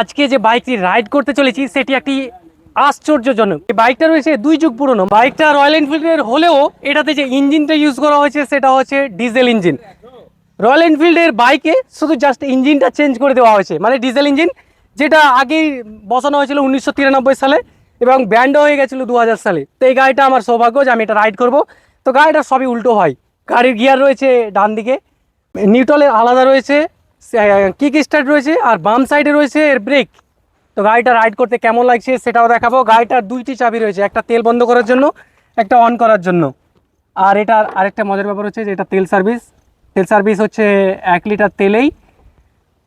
আজকে যে বাইকটি রাইড করতে চলেছি, সেটি একটি আশ্চর্যজনক। এই বাইকটা রয়েছে দুই যুগ পুরনো। বাইকটা রয়্যাল এনফিল্ডের হলেও এটাতে যে ইঞ্জিনটা ইউজ করা হয়েছে, সেটা হচ্ছে ডিজেল ইঞ্জিন রয়্যাল এনফিল্ডের বাইকে শুধু জাস্ট ইঞ্জিনটা চেঞ্জ করে দেওয়া হয়েছে। মানে ডিজেল ইঞ্জিন যেটা আগেই বসানো হয়েছিল উনিশশো তিরানব্বই সালে এবং ব্যান্ড হয়ে গেছিল দু হাজার সালে। তো এই গাড়িটা আমার সৌভাগ্য যে আমি এটা রাইড করব। তো গাড়িটা সবই উল্টো হয়। গাড়ির গিয়ার রয়েছে ডান দিকে নিউট্রালের আলাদা রয়েছে কিক স্টার্ট রয়েছে আর বাম সাইডে রয়েছে এর ব্রেক তো গাড়িটা রাইড করতে কেমন লাগছে সেটাও দেখাবো। গাড়িটার দুইটি চাবি রয়েছে, একটা তেল বন্ধ করার জন্য, একটা অন করার জন্য। আর এটা আরেকটা মজার ব্যাপার হচ্ছে যে এটা তেল সার্ভিস তেল সার্ভিস হচ্ছে এক লিটার তেলেই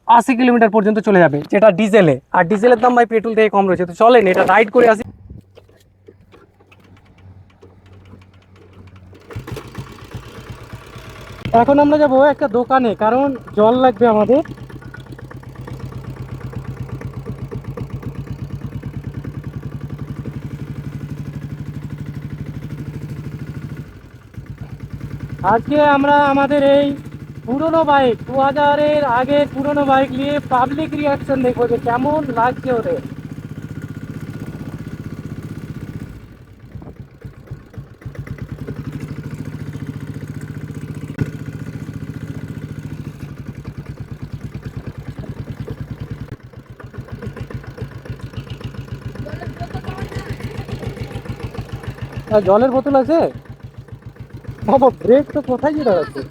আশি কিলোমিটার পর্যন্ত চলে যাবে, যেটা ডিজেলে আর ডিজেলের দাম ভাই পেট্রোল থেকে কম রয়েছে। তো চলেন, এটা রাইড করে আসি। এখন আমরা যাব একটা দোকানে, কারণ জল লাগবে আমাদের। আজকে আমরা আমাদের এই পুরনো বাইক, দু হাজারের আগের পুরনো বাইক নিয়ে পাবলিক রিয়াকশন দেখব যে কেমন লাগছে ওদের। জলের বোতল আছে? বাবা ব্রেক তো কোথায় যেতে আছে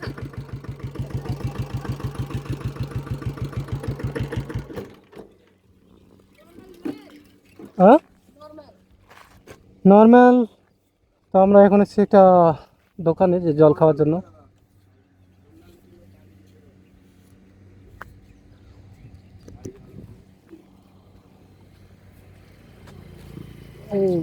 হ্যাঁ? নর্মাল তো আমরা এখন এসেছি একটা দোকানে যে জল খাওয়ার জন্য। এই